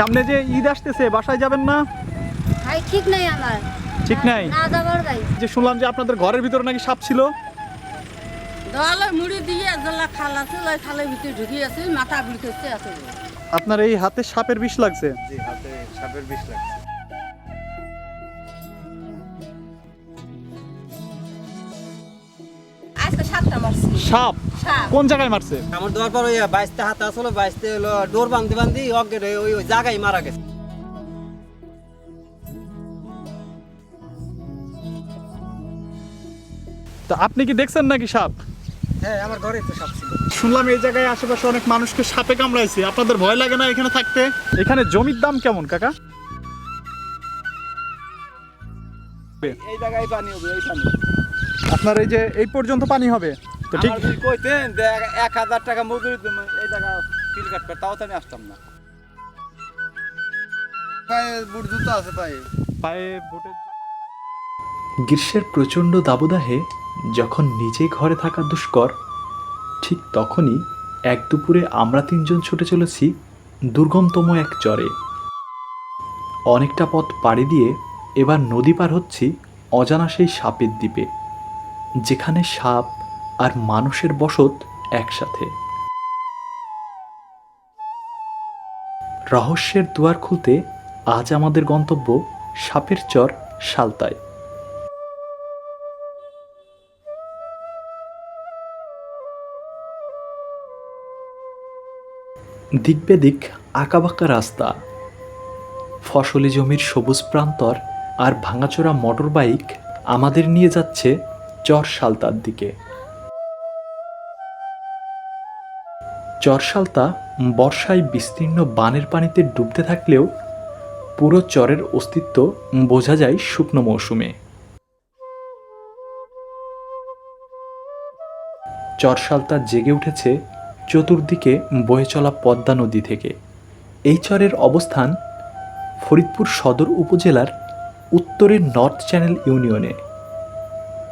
সামনে যে ঈদ আসতেছে বাসায় যাবেন না? ভাই ঠিক নাই আমার। ঠিক নাই? না যাবার ভাই। যে শুনলাম যে আপনাদের ঘরের ভিতরে নাকি সাপ ছিল। দলে মুড়ি দিয়ে জলা খাল আছে ওই খালের ভিতরে ঢুকিয়ে আছে মাথা বিড়কেছে আছে আপনার এই হাতে সাপের বিষ লাগছে? জি হাতে সাপের বিষ লাগছে। সাপ? সাপ। কোন জায়গায় মারছে? আমার দেওয়ার পর ওই বাইশটা হাতে আসলো বাইশতে হলো ডোর বান্ধি বান্ধি অজ্ঞের ওই ওই জায়গায় মারা গেছে। তো আপনি কি দেখছেন নাকি সাপ? হ্যাঁ আমার ঘরেই তো সাপ ছিল। শুনলাম এই জায়গায় আশেপাশে অনেক মানুষকে সাপে কামড়াইছে। আপনাদের ভয় লাগে না এখানে থাকতে? এখানে জমির দাম কেমন কাকা? এই জায়গায় পানি হবে এই পানি আপনার এই যে এই পর্যন্ত পানি হবে। তো ঠিক কইতেন এক- হাজার টাকা মজুরি এই জায়গা ফিল কাটবে তাও তো আমি আসতাম না। পায়ে বুট জুতো আছে পায়ে পায়ে বুটের গ্রীষ্মের প্রচণ্ড দাবদাহে যখন নিজে ঘরে থাকা দুষ্কর ঠিক তখনই এক দুপুরে আমরা তিনজন ছুটে চলেছি দুর্গমতম এক চরে। অনেকটা পথ পাড়ি দিয়ে এবার নদী পার হচ্ছি অজানা সেই সাপের দ্বীপে। যেখানে সাপ আর মানুষের বসত একসাথে। রহস্যের দুয়ার খুলতে আজ আমাদের গন্তব্য সাপের চর সালতায় দিক বেদিক আঁকাবাঁকা রাস্তা, ফসলি জমির সবুজ প্রান্তর আর ভাঙাচোরা মোটর বাইক আমাদের নিয়ে যাচ্ছে চর সালতার দিকে। চর সালতা বর্ষায় বিস্তীর্ণ বানের পানিতে ডুবতে থাকলেও পুরো চরের অস্তিত্ব বোঝা যায় শুকনো মৌসুমে। চরসালতা জেগে উঠেছে চতুর্দিকে বয়ে চলা পদ্মা নদী থেকে। এই চরের অবস্থান ফরিদপুর সদর উপজেলার উত্তরের নর্থ চ্যানেল ইউনিয়নে।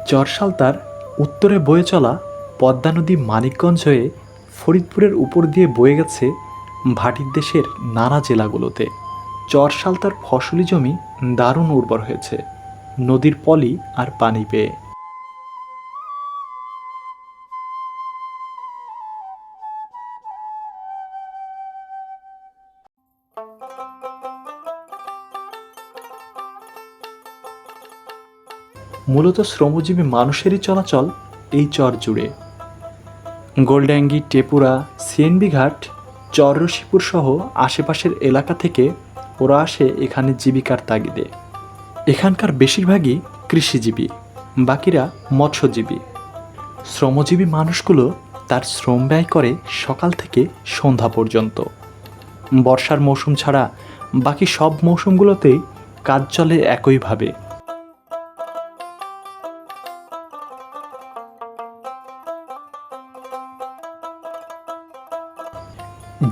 চরসালতার উত্তরে বয়ে চলা পদ্মা নদী মানিকগঞ্জ হয়ে ফরিদপুরের উপর দিয়ে বয়ে গেছে ভাটির দেশের নানা জেলাগুলোতে। চরসালতার ফসলি জমি দারুণ উর্বর হয়েছে। নদীর পলি আর পানি পেয়ে। মূলত শ্রমজীবী মানুষেরই চলাচল এই চর জুড়ে। গোলড্যাঙ্গি টেপুরা সিএনবি ঘাট চররশিপুর সহ আশেপাশের এলাকা থেকে ওরা আসে এখানে জীবিকার তাগিদে। এখানকার বেশিরভাগই কৃষিজীবী, বাকিরা মৎস্যজীবী। শ্রমজীবী মানুষগুলো তার শ্রম ব্যয় করে সকাল থেকে সন্ধ্যা পর্যন্ত। বর্ষার মৌসুম ছাড়া বাকি সব মৌসুমগুলোতেই কাজ চলে একইভাবে।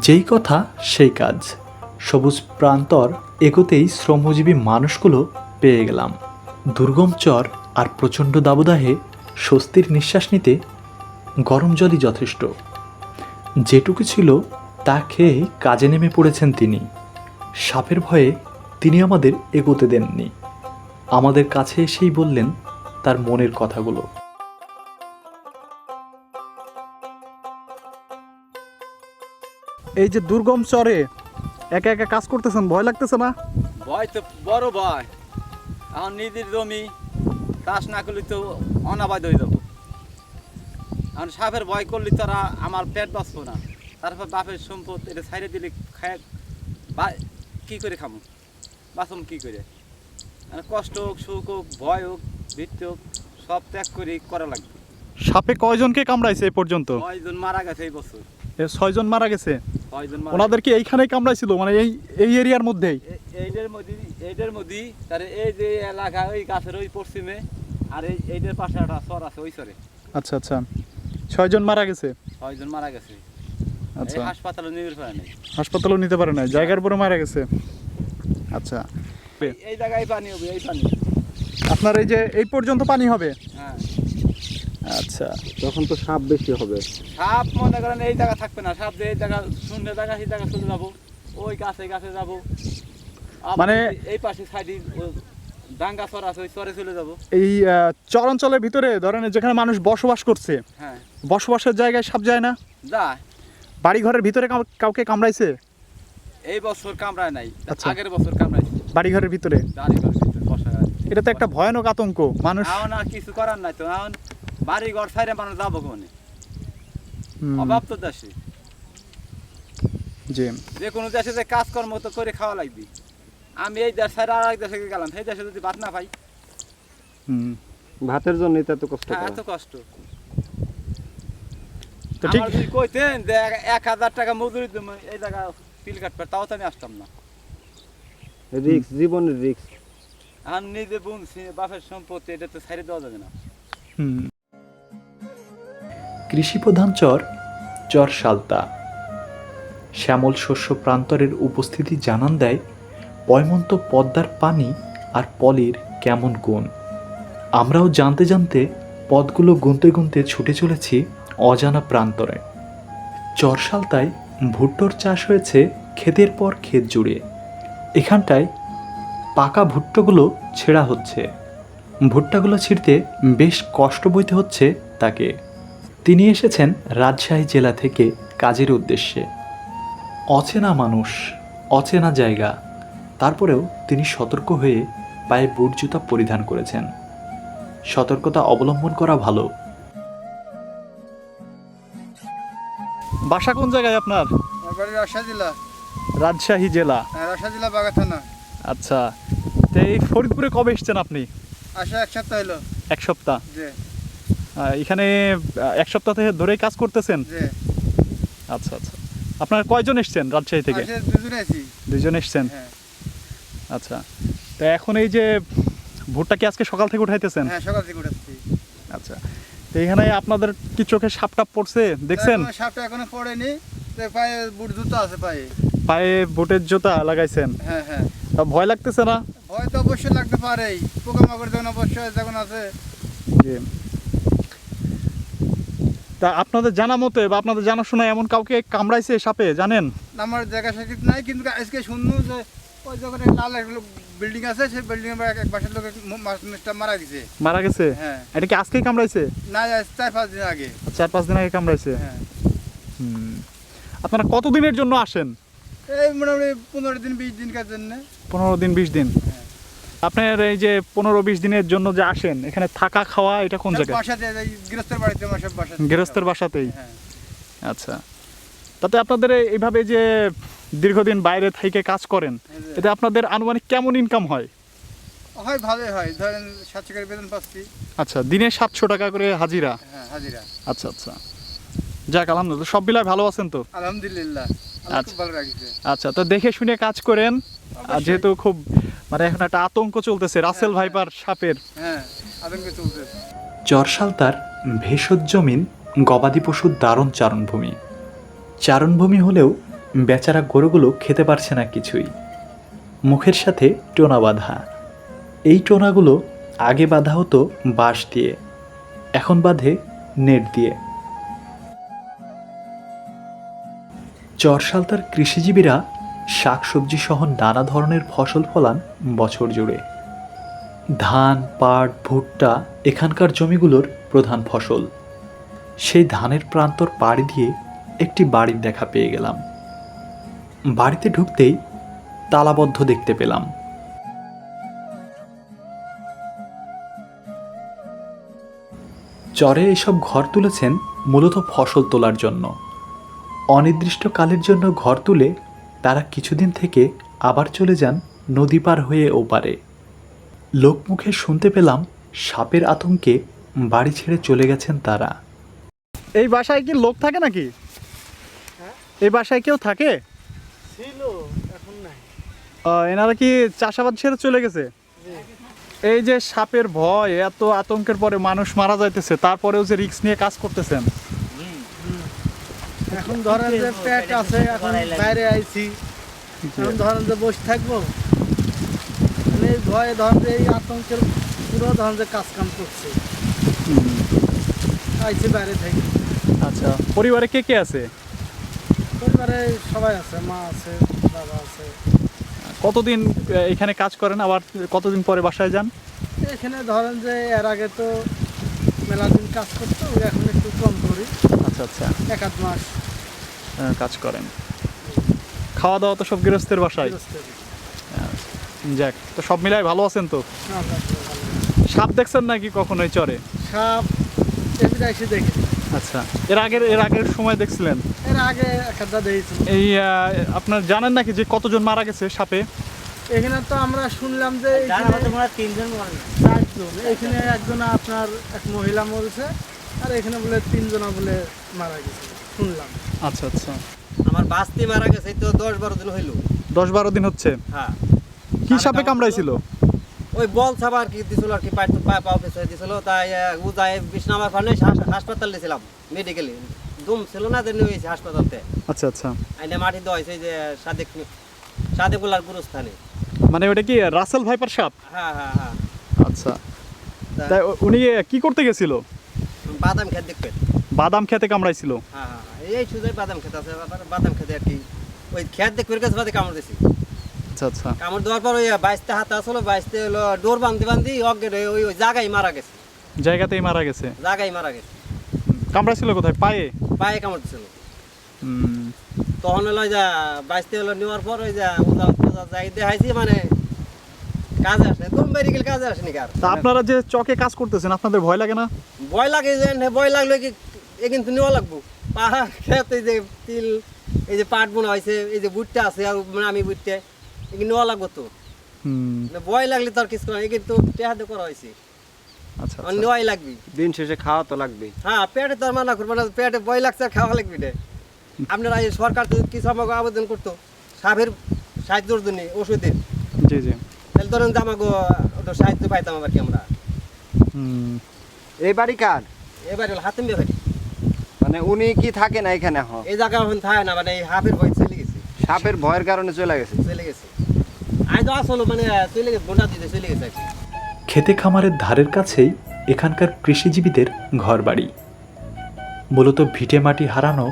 যেই কথা, সেই কাজ। সবুজ প্রান্তর এগোতেই শ্রমজীবী মানুষগুলো পেয়ে গেলাম। দুর্গম চর আর প্রচণ্ড দাবদাহে স্বস্তির নিঃশ্বাস নিতে গরম জলই যথেষ্ট। যেটুকু ছিল, তা খেয়েই কাজে নেমে পড়েছেন তিনি। সাপের ভয়ে তিনি আমাদের এগোতে দেননি। আমাদের কাছে এসেই বললেন তার মনের কথাগুলো। এই যে দুর্গম চরে একা একা কাজ করতেছেন ভয় লাগতেছে না? ভয় তো বড় ভয়। এখন নিজের জমি চাষ না করলে তো অনাবাদ হয়ে যাব। এখন সাপের ভয় করলে তো আর আমার পেট বাঁচবো না। তারপর বাপের সম্পদ এটা ছাইড়ে দিলে খায় বা কী করে খামো? বাঁচম কী করে? মানে কষ্ট হোক সুখ হোক ভয় হোক ভিত্তি হোক সব ত্যাগ করে করা লাগবে। সাপে কয়জনকে কামড়াইছে এই পর্যন্ত? ছয়জন মারা গেছে এই বছর? ছয়জন মারা গেছে। ছয়জন মারা ওনাদের কি এইখানেই কামড়াইছিল? মানে এই এই এরিয়ার মধ্যেই? এইটার মধ্যে এইটার মধ্যে তার এই যে এলাকা ওই গাছের ওই পশ্চিমে আর এই এইটার পাশে একটা চর আছে ওই চরে। আচ্ছা আচ্ছা। ছয়জন মারা গেছে? ছয়জন মারা গেছে। আচ্ছা। এই হাসপাতালে নিয়ে পারে নাই। হাসপাতালেও নিতে পারে না জায়গার পরে মারা গেছে। আচ্ছা। এই জায়গায় পানি হবে এই পানি। আপনার এই যে এই পর্যন্ত পানি হবে? হ্যাঁ। আচ্ছা। তখন তো সাপ বেশি হবে। সাপ মনে করেন এই জায়গা থাকবে না সাপ যে এই জায়গা শূন্য জায়গা সেই জায়গা চলে যাব। ওই গাছে গাছে যাব। মানে- এই পাশে সাইডে ডাঙ্গা চর আছে ওই চরে চলে যাব। এই চরাঞ্চলের ভিতরে ধরেন যেখানে মানুষ বসবাস করছে হ্যাঁ। বসবাসের জায়গায় সাপ যায় না? যা বাড়ি ঘরের ভিতরে কাউ- কাউকে কামড়াইছে? এই বছর কামড়ায় নাই আচ্ছা। আগের বছর কামড়াইছে। বাড়ি ঘরের ভিতরে দাঁড়ি ঘর ভিতরে এটা তো একটা ভয়ানক আতঙ্ক মানুষ কিছু করার নাই তো। এখন বাড়ি ঘর ছাইরে মানুষ যাব কোনে? অভাব তো দেশে। জি। যে কোনো দেশে যে কাজকর্ম তো করে খাওয়া লাগবে। আমি এই দেশ ছাড়া আর এক দেশে গেলাম সেই দেশে যদি ভাত না পাই? ভাতের জন্যই তো এত কষ্ট হ্যাঁ এত কষ্ট। তো ঠিক কইতেন যে এক- হাজার টাকা মজুরি দেবো এই জায়গা পিল কাটবে তাও তো আমি আসতাম না। রিক্স জীবনের রিক্স এখন নিজে বুনছি বাপের সম্পত্তি এটা তো ছাড়ে দেওয়া যাবে না। হুম, কৃষিপ্রধান চর চর সালতা। শ্যামল শস্য প্রান্তরের উপস্থিতি জানান দেয়, পয়মন্ত পদ্মার পানি আর পলির কেমন গুণ। আমরাও জানতে জানতে পদগুলো গুনতে গুনতে ছুটে চলেছি অজানা প্রান্তরে। চর সালতায় ভুট্টোর চাষ হয়েছে ক্ষেতের পর ক্ষেত জুড়ে। এখানটায় পাকা ভুট্টোগুলো ছেঁড়া হচ্ছে। ভুট্টাগুলো ছিঁড়তে বেশ কষ্ট বইতে হচ্ছে তাকে। তিনি এসেছেন রাজশাহী জেলা থেকে কাজের উদ্দেশ্যে। অচেনা মানুষ অচেনা জায়গা। তারপরেও তিনি সতর্ক হয়ে পায়ে বুট জুতা পরিধান করেছেন। সতর্কতা অবলম্বন করা ভালো। বাসা কোন জায়গায় আপনার? রাজশাহী জেলা। রাজশাহী জেলা। হ্যাঁ রাজশাহী জেলা বাগা থানা আচ্ছা। তো এই ফরিদপুরে কবে এসছেন আপনি? আসা এক সপ্তাহ হলো এক সপ্তাহ। এখানে এক সপ্তাহ থেকে ধরেই কাজ করতেছেন? আচ্ছা আচ্ছা। আপনার কয়জন এসছেন রাজশাহী থেকে? দুজনে দুজন এসছেন? হ্যাঁ। আচ্ছা। তো এখন এই যে ভুট্টা কি আজকে সকাল থেকে উঠাইতেছেন? হ্যাঁ সকাল থেকে উঠেছি আচ্ছা। তো এখানে আপনাদের কি চোখে সাপ টাপ পড়ছে? দেখছেন? সাপটা এখনও পড়েনি। পায়ে বুট জুতো আছে পায়ে। পায়ে বুটের জুতা লাগাইছেন? হ্যাঁ হ্যাঁ। তা ভয় লাগতেছে না? ভয় তো অবশ্যই লাগতে পারেই। পোকামাকড় যখন অবশ্যই যখন আছে। জি। তা আপনাদের জানা মতে বা আপনাদের জানাশোনা এমন কাউকে কামড়াইছে সাপে জানেন? আমার জায়গা সাকিত নাই কিন্তু আজকে শুনলু যে ওই যখন লাল বিল্ডিং আছে সেই বিল্ডিং এর এক পাশের লোক মাস্টার মারা গেছে। মারা গেছে? হ্যাঁ। এটা কি আজকেই কামড়াইছে? না চার পাঁচ দিন আগে। চার পাঁচ দিন আগে কামড়াইছে? হ্যাঁ। আপনারা কতদিনের জন্য আসেন? এই মোটামুটি পনেরো দিন বিশ দিনকার জন্য। পনেরো দিন বিশ দিন? হ্যাঁ। আপনার এই যে পনেরো বিশ দিনের জন্য যে আসেন এখানে থাকা খাওয়া এটা কোন জায়গায়? গৃহস্থের বাড়িতে বাসাতেই? হ্যাঁ। আচ্ছা। তাতে আপনাদের এই- এইভাবে যে দীর্ঘদিন বাইরে থেকে কাজ করেন এতে আপনাদের আনুমানিক কেমন ইনকাম হয়? হয় ভালোই হয়। ধরেন সাতশো করে বেতন পাচ্ছি। আচ্ছা দিনে সাতশো টাকা করে হাজিরা? হ্যাঁ হাজিরা। আচ্ছা আচ্ছা। যাক আলহামদুলিল্লাহ সব বিলায় ভালো আছেন তো? আলহামদুলিল্লাহ। আচ্ছা। আচ্ছা তো দেখে শুনে কাজ করেন। আর যেহেতু খুব মানে এখন একটা আতঙ্ক চলতেছে রাসেল ভাইপার সাপের। হ্যাঁ আতঙ্ক চলছে চরসালতার ভেষজ জমিন গবাদি পশুর দারুণ চারণভূমি। চারণভূমি হলেও বেচারা গরুগুলো খেতে পারছে না কিছুই। মুখের সাথে টোনা বাঁধা। এই টোনাগুলো আগে বাঁধা হতো বাঁশ দিয়ে এখন বাঁধে নেট দিয়ে। চরসালতার কৃষিজীবীরা শাকসবজি সহ নানা ধরনের ফসল ফলান বছর জুড়ে। ধান, পাট, ভুট্টা এখানকার জমিগুলোর প্রধান ফসল। সেই ধানের প্রান্তর পাড়ি দিয়ে একটি বাড়ির দেখা পেয়ে গেলাম। বাড়িতে ঢুকতেই তালাবদ্ধ দেখতে পেলাম। চরে এসব ঘর তুলেছেন মূলত ফসল তোলার জন্য। অনির্দিষ্টকালের জন্য ঘর তুলে তারা কিছুদিন থেকে আবার চলে যান নদী পার হয়ে ওপারে। লোকমুখে শুনতে পেলাম সাপের আতঙ্কে বাড়ি ছেড়ে চলে গেছেন তারা। এই বাসায় কি লোক থাকে নাকি? এই বাসায় কেউ থাকে? ছিল এখন নাই। এনারা কি চাষাবাদ ছেড়ে চলে গেছে? এই যে সাপের ভয় এত আতঙ্কের পরে মানুষ মারা যাইতেছে তারপরেও যে রিক্স নিয়ে কাজ করতেছেন। এখন ধরেন যে পেট আছে এখন বাইরে আইছি। এখন ধরেন যে বসে থাকব। মানে ভয়ে ধরেন যে এই আতঙ্কের পুরো ধরেন যে কাজ কাম করছে আইছি বাইরে থেকে। আচ্ছা পরিবারে কে কে আছে? পরিবারে সবাই আছে মা আছে দাদা আছে। কতদিন এখানে কাজ করেন? আবার কতদিন পরে বাসায় যান? এখানে ধরেন যে এর আগে তো মেলা দিন কাজ করতো এখন একটু কম করি। আচ্ছা আচ্ছা। এক আধ মাস। কাজ করেন। খাওয়া দাওয়া তো সব গৃহস্থের বাসায়। যাক তো সব মিলাই ভালো আছেন তো? ভালো। সাপ দেখছেন নাকি কখনোই চরে? সাপ এসে দেখি। আচ্ছা এর আগের এর আগের সময় দেখছিলেন? এর আগে একটা এই আপনার জানেন নাকি যে কতজন মারা গেছে সাপে? এখানে তো আমরা শুনলাম যে এখানে চারজন। এখানে একজন আপনার এক মহিলা মরেছে আর এখানে বলে তিনজনা বলে মারা গেছে। শুনলাম। আচ্ছা আচ্ছা। আমার বাস্তি মারা গেছে তো দশ বারো দিন হইল। দশ বারো দিন হচ্ছে? হ্যাঁ। কি সাপে কামড়াইছিল? ওই বল আর কি দিছিল আর কি পায়ে পায়ে পাও পিছু দিছিল তাই ও যাই বিছনামার ফানে হাসপাতাল দিয়েছিলাম মেডিকেলে দুম ছিল না দেন হয়েছে হাসপাতালতে। আচ্ছা আচ্ছা। আইনে মাটি দেওয়া হয়েছে যে সাদেক সাদেকুল্লার গুরুস্থানে। মানে ওটা কি রাসেল ভাইপার সাপ? হ্যাঁ হ্যাঁ হ্যাঁ। আচ্ছা। তাই উনি কি করতে গেছিল? বাদাম খেত দেখবেন। বাদাম খেতে কামড়াইছিল। হ্যাঁ হ্যাঁ হ্যাঁ। এই সুযোগ বাদাম খেতে আছে বাদাম খেতে আর কি। ওই খেত দেখবে কাছে বাদে কামড় দিছি। আচ্ছা আচ্ছা। কামড় দেওয়ার পর ওই বাইশটা হাত আসলো বাইশতে হলো ডোর বান্ধি বান্ধি অজ্ঞের ওই ওই জায়গায় মারা গেছে। জায়গাতেই মারা গেছে। জায়গায় মারা গেছে। কামড়াইছিল কোথায়? পায়ে? পায়ে কামড় দিছিল। তখন হলো যে বাইশতে হলো নেওয়ার পর ওই যে যাই দেখাইছি মানে কাজে আসে। তুমি মেডিকেল কাজে আসেনি কার আপনারা যে চকে কাজ করতেছেন আপনাদের ভয় লাগে না? ভয় লাগে যে ভয় লাগলে কি এ কিন্তু নেওয়া লাগবো। পাহা খেত এই যে তিল এই যে পাট বোনা হয়েছে এই যে বুটটা আছে আর মানে আমি বুটতে এগুলো নেওয়া লাগবো তো? ভয় লাগলে তো আর কিছু না কিন্তু টেহাতে করা হয়েছে। আচ্ছা আর আচ্ছা। নেওয়াই লাগবে। দিন শেষে খাওয়া তো লাগবে হ্যাঁ পেটে তো আর মানা করব না পেটে ভয় লাগছে আর খাওয়া লাগবে না। আপনারা এই সরকার তো কিছু আমাকে আবেদন করতো? সাপের সাহায্যর জন্য ওষুধের। জি জি। তাহলে ধরেন যে আমাকে সাহায্য পাইতাম আবার কি আমরা? হুম, এই বাড়ি কার? এবার হলো হাতে মেয়ে ভাই মানে উনি কি থাকে না এখানে এখন? এই জায়গা এখন থাকে না মানে হাফের ভয় চলে গেছে। সাপের ভয়ের কারণে চলে গেছে। চলে গেছে। আজ তো আসলো মানে চলে গেছে গোটা দিতে চলে গেছে খেতে খামারের ধারের কাছেই এখানকার কৃষিজীবীদের ঘরবাড়ি। মূলত ভিটেমাটি হারানো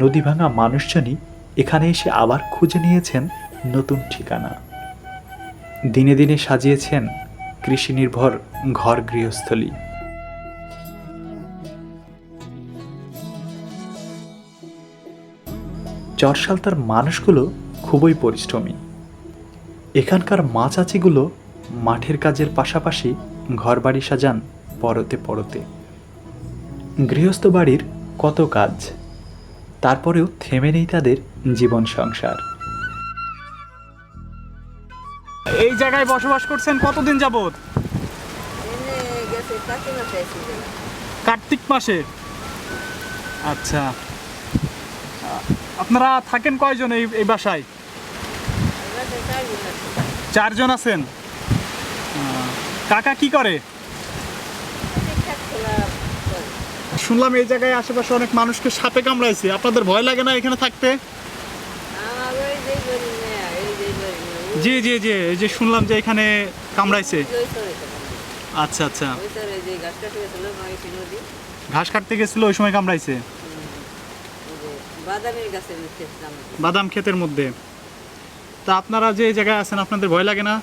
নদী ভাঙা মানুষজনই এখানে এসে আবার খুঁজে নিয়েছেন নতুন ঠিকানা। দিনে দিনে সাজিয়েছেন কৃষি নির্ভর ঘর গৃহস্থলী। চরসালতার মানুষগুলো খুবই পরিশ্রমী। এখানকার মা চাচিগুলো মাঠের কাজের পাশাপাশি ঘরবাড়ি সাজান পরতে পরতে। গৃহস্থ বাড়ির কত কাজ তারপরেও থেমে নেই তাদের জীবন সংসার। এই জায়গায় বসবাস করছেন কতদিন যাবৎ? কার্তিক মাসে? আচ্ছা। আপনারা থাকেন কয়জন এই এই বাসায়? চারজন আছেন? কাকা কি করে? শুনলাম এই জায়গায় আশেপাশে অনেক মানুষকে সাপে কামড়াইছে। আপনাদের ভয় লাগে না এখানে থাকতে? জি জি জি এই যে শুনলাম যে এখানে কামড়াইছে। আচ্ছা আচ্ছা। ঘাস কাটতে গেছিল ওই সময় কামড়াইছে। বাদামের গাছের বাদাম ক্ষেতের মধ্যে। তা আপনারা যে জায়গায় আছেন আপনাদের ভয় লাগে না?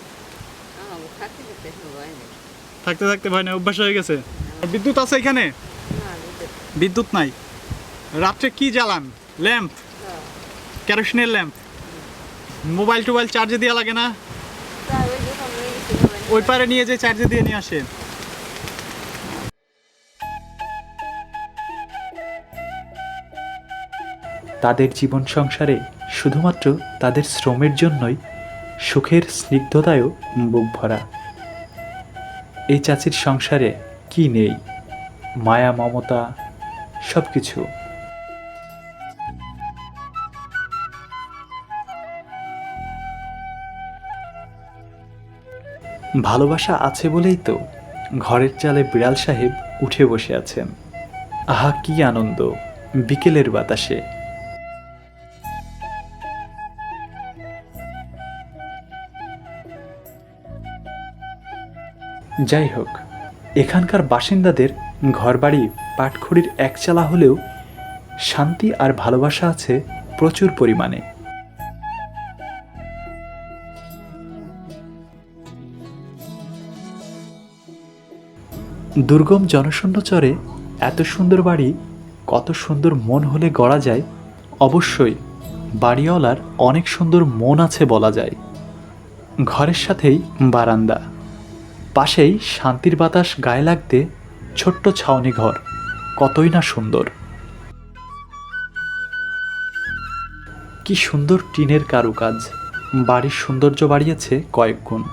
থাকতে থাকতে ভয় নেই। অভ্যাস হয়ে গেছে? বিদ্যুৎ আছে এখানে? বিদ্যুৎ নাই। রাত্রে কি জ্বালান? ল্যাম্প? কেরোসিনের ল্যাম্প? মোবাইল টোবাইল চার্জে দেওয়া লাগে না? ওই পারে নিয়ে যে চার্জে দিয়ে নিয়ে আসে। তাদের জীবন সংসারে শুধুমাত্র তাদের শ্রমের জন্যই সুখের স্নিগ্ধতায়ও বুক ভরা। এই চাচির সংসারে কি নেই? মায়া, মমতা সব কিছু ভালোবাসা আছে বলেই তো ঘরের চালে বিড়াল সাহেব উঠে বসে আছেন। আহা, কি আনন্দ। বিকেলের বাতাসে। যাই হোক এখানকার বাসিন্দাদের ঘরবাড়ি পাটখড়ির একচালা হলেও শান্তি আর ভালোবাসা আছে প্রচুর পরিমাণে। দুর্গম জনশূন্য চরে এত সুন্দর বাড়ি, কত সুন্দর মন হলে গড়া যায়, অবশ্যই বাড়িওয়ালার অনেক সুন্দর মন আছে বলা যায়। ঘরের সাথেই বারান্দা। পাশেই শান্তির বাতাস গায়ে লাগতে ছোট্ট ছাউনি ঘর, কতই না সুন্দর। কি সুন্দর টিনের কারুকাজ, বাড়ির সৌন্দর্য বাড়িয়েছে কয়েক গুণ।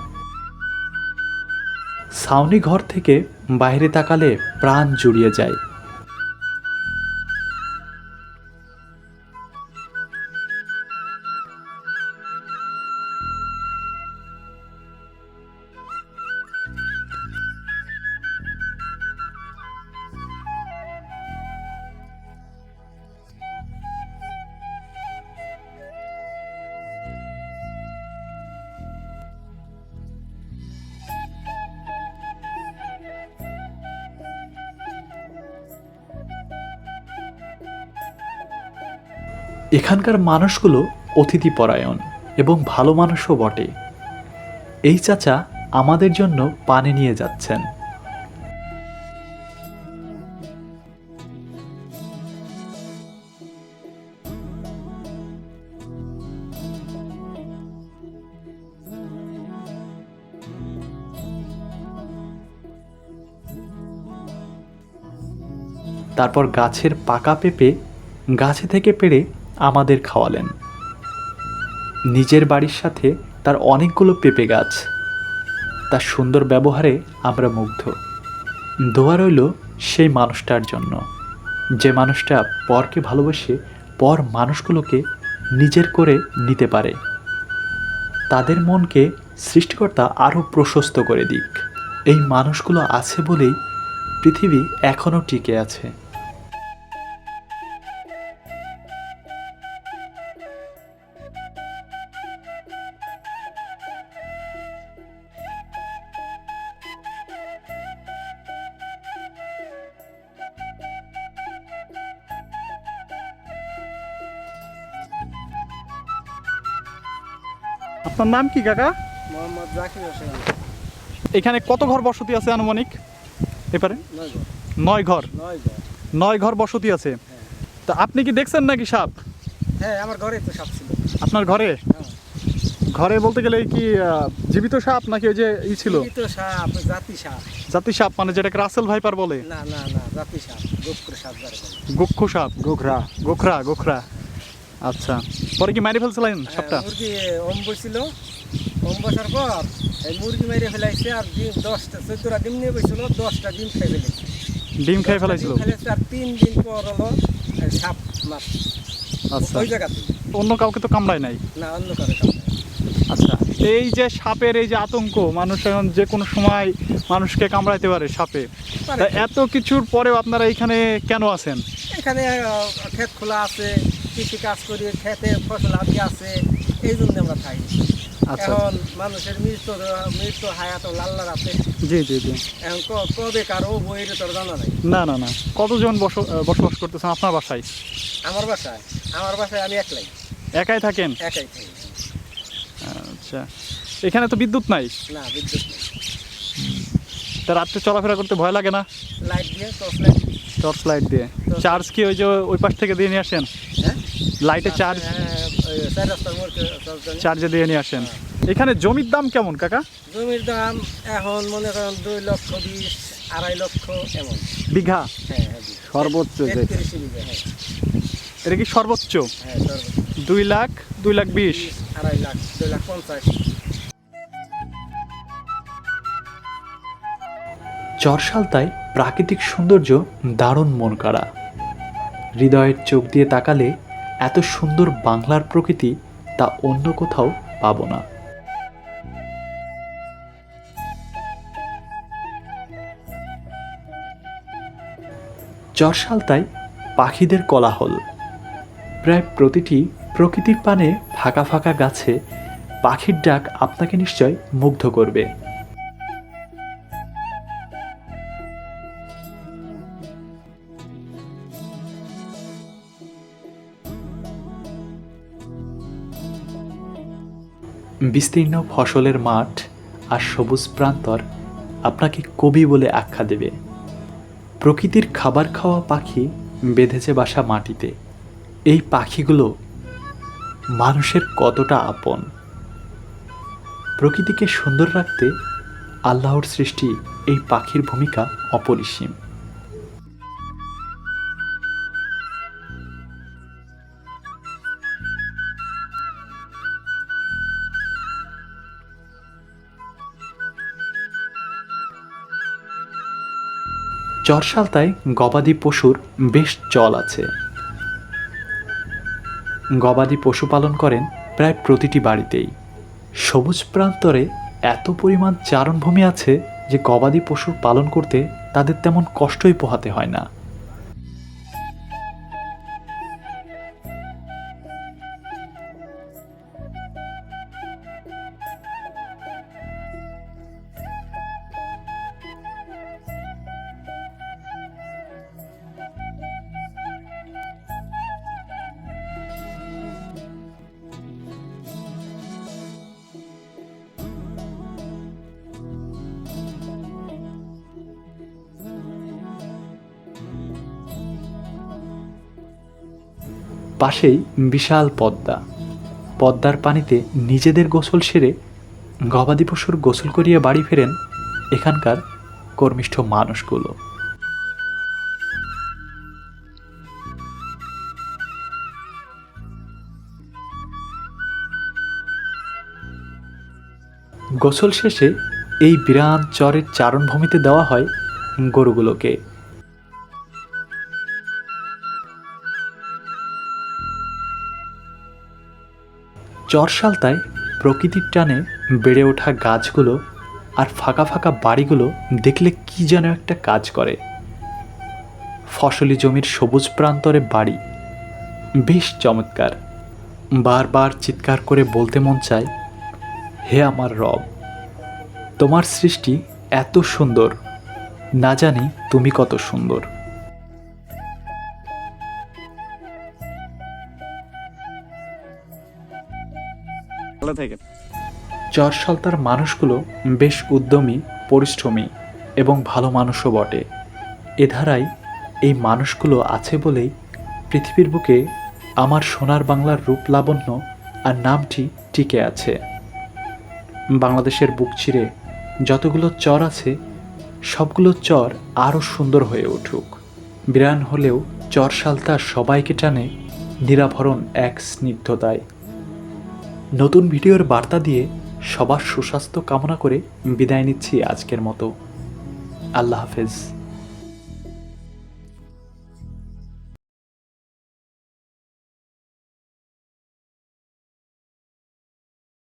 ছাউনি ঘর থেকে বাইরে তাকালে প্রাণ জুড়িয়ে যায়। এখানকার মানুষগুলো অতিথিপরায়ণ এবং ভালো মানুষও বটে। এই চাচা আমাদের জন্য পানি নিয়ে যাচ্ছেন। তারপর গাছের পাকা পেঁপে গাছে থেকে পেড়ে আমাদের খাওয়ালেন। নিজের বাড়ির সাথে তার অনেকগুলো পেঁপে গাছ। তার সুন্দর ব্যবহারে আমরা মুগ্ধ। দোয়া রইল সেই মানুষটার জন্য। যে মানুষটা পরকে ভালোবেসে পর মানুষগুলোকে নিজের করে নিতে পারে। তাদের মনকে সৃষ্টিকর্তা আরও প্রশস্ত করে দিক। এই মানুষগুলো আছে বলেই পৃথিবী এখনও টিকে আছে। আপনার নাম কি কাকা? মোহাম্মদ জাকির হোসেন। এখানে কত ঘর বসতি আছে আনুমানিক? এপারে? নয় ঘর। নয় ঘর। নয় ঘর। নয় ঘর বসতি আছে। তা আপনি কি দেখছেন নাকি সাপ? হ্যাঁ আমার ঘরে তো সাপ ছিল। আপনার ঘরে? ঘরে বলতে গেলে কি জীবিত সাপ নাকি ওই যে ই ছিল? সাপ জাতি সাপ। জাতি সাপ মানে যেটাকে রাসেল ভাইপার বলে? না না না জাতি সাপ গোপুর সাপ সাপ। গোখরা। গোখরা গোখরা। আচ্ছা। পরে কি মারি ফেলছিলেন সাপটা? হ্যাঁ, মুরগি অম বসছিল অম বসার পর এই মুরগি মেরে ফেলাইছে আর ডিম দশটা চোদ্দটা ডিম নিয়ে বসছিল দশটা ডিম খেয়ে ফেলেছে। ডিম খেয়ে ফেলাইছিল? আর তিন দিন পর হলো সাপ মাছ আচ্ছা। ওই জায়গাতে। অন্য কাউকে তো কামড়ায় নাই? না অন্য কারও কাছে আচ্ছা। এই যে সাপের এই যে আতঙ্ক মানুষ এখন যে কোনো সময় মানুষকে কামড়াইতে পারে সাপে। এত কিছুর পরেও আপনারা এইখানে কেন আছেন? এখানে ক্ষেত খোলা আছে কৃষি কাজ করি খেতে ফসল আদি আছে এই জন্য আমরা থাকি আচ্ছা। এখন মানুষের মৃত্যু মৃত্যু হায়াত লাল্লার আছে। জি জি জি। এখন কবে কারও বইয়ের তোর জানা নাই? না না না। কতজন বস- বসবাস করতেছেন আপনার বাসায়? আমার বাসায়? আমার বাসায় আমি একলাই। একাই থাকেন? একাই থাকি। আচ্ছা। এখানে তো বিদ্যুৎ নাই? না বিদ্যুৎ নাই। তা রাত্রে চলাফেরা করতে ভয় লাগে না? লাইট দিয়ে টর্চ লাইট টর্চ লাইট দিয়ে। চার্জ কি ওই যে ওই পাশ থেকে দিয়ে নিয়ে আসেন? হ্যাঁ? লাইটে চার্জ হ্যাঁ, চার্জে দিয়ে নিয়ে আসেন। এখানে জমির দাম কেমন কাকা? জমির দাম এখন মনে করেন দুই লক্ষ বিশ আড়াই লক্ষ এমন। বিঘা? হ্যাঁ হ্যাঁ সর্বোচ্চ হ্যাঁ। এটা কি সর্বোচ্চ? হ্যাঁ সর্বোচ্চ। দুই লাখ দুই লাখ বিশ আড়াই লাখ দুই লাখ পঞ্চাশ। চরসালতায় প্রাকৃতিক সৌন্দর্য দারুণ মন কাড়া। হৃদয়ের চোখ দিয়ে তাকালে এত সুন্দর বাংলার প্রকৃতি তা অন্য কোথাও পাবো না। চরসালতায় পাখিদের কোলাহল। প্রায় প্রতিটি প্রকৃতির পানে ফাঁকা ফাঁকা গাছে পাখির ডাক আপনাকে নিশ্চয় মুগ্ধ করবে। বিস্তীর্ণ ফসলের মাঠ আর সবুজ প্রান্তর আপনাকে কবি বলে আখ্যা দেবে। প্রকৃতির খাবার খাওয়া পাখি বেঁধেছে বাসা মাটিতে। এই পাখিগুলো মানুষের কতটা আপন। প্রকৃতিকে সুন্দর রাখতে আল্লাহর সৃষ্টি এই পাখির ভূমিকা অপরিসীম। চরসালতায় গবাদি পশুর বেশ চল আছে। গবাদি পশু পালন করেন প্রায় প্রতিটি বাড়িতেই। সবুজ প্রান্তরে এত পরিমাণ চারণভূমি আছে যে গবাদি পশু পালন করতে তাদের তেমন কষ্টই পোহাতে হয় না। পাশেই বিশাল পদ্মা। পদ্মার পানিতে নিজেদের গোসল সেরে গবাদি পশুর গোসল করিয়ে বাড়ি ফেরেন এখানকার কর্মিষ্ঠ মানুষগুলো। গোসল শেষে এই বিরান চরের চারণভূমিতে দেওয়া হয় গরুগুলোকে। চরসালতায় প্রকৃতির টানে বেড়ে ওঠা গাছগুলো আর ফাঁকা ফাঁকা বাড়িগুলো দেখলে কি যেন একটা কাজ করে। ফসলি জমির সবুজ প্রান্তরে বাড়ি। বেশ চমৎকার। বারবার চিৎকার করে বলতে মন চায়, হে আমার রব, তোমার সৃষ্টি এত সুন্দর। না জানি তুমি কত সুন্দর। ভালো থেকে। চরসালতার মানুষগুলো বেশ উদ্যমী, পরিশ্রমী এবং ভালো মানুষও বটে। এ এই মানুষগুলো আছে বলেই পৃথিবীর বুকে আমার সোনার বাংলার রূপ লাবণ্য আর নামটি টিকে আছে। বাংলাদেশের বুক চিরে যতগুলো চর আছে, সবগুলো চর আরও সুন্দর হয়ে উঠুক। বিরান হলেও চর সালতার সবাইকে টানে নিরাভরণ এক স্নিগ্ধতায়। নতুন ভিডিওর বার্তা দিয়ে সবার সুস্বাস্থ্য কামনা করে বিদায় নিচ্ছি আজকের মতো। আল্লাহ হাফেজ।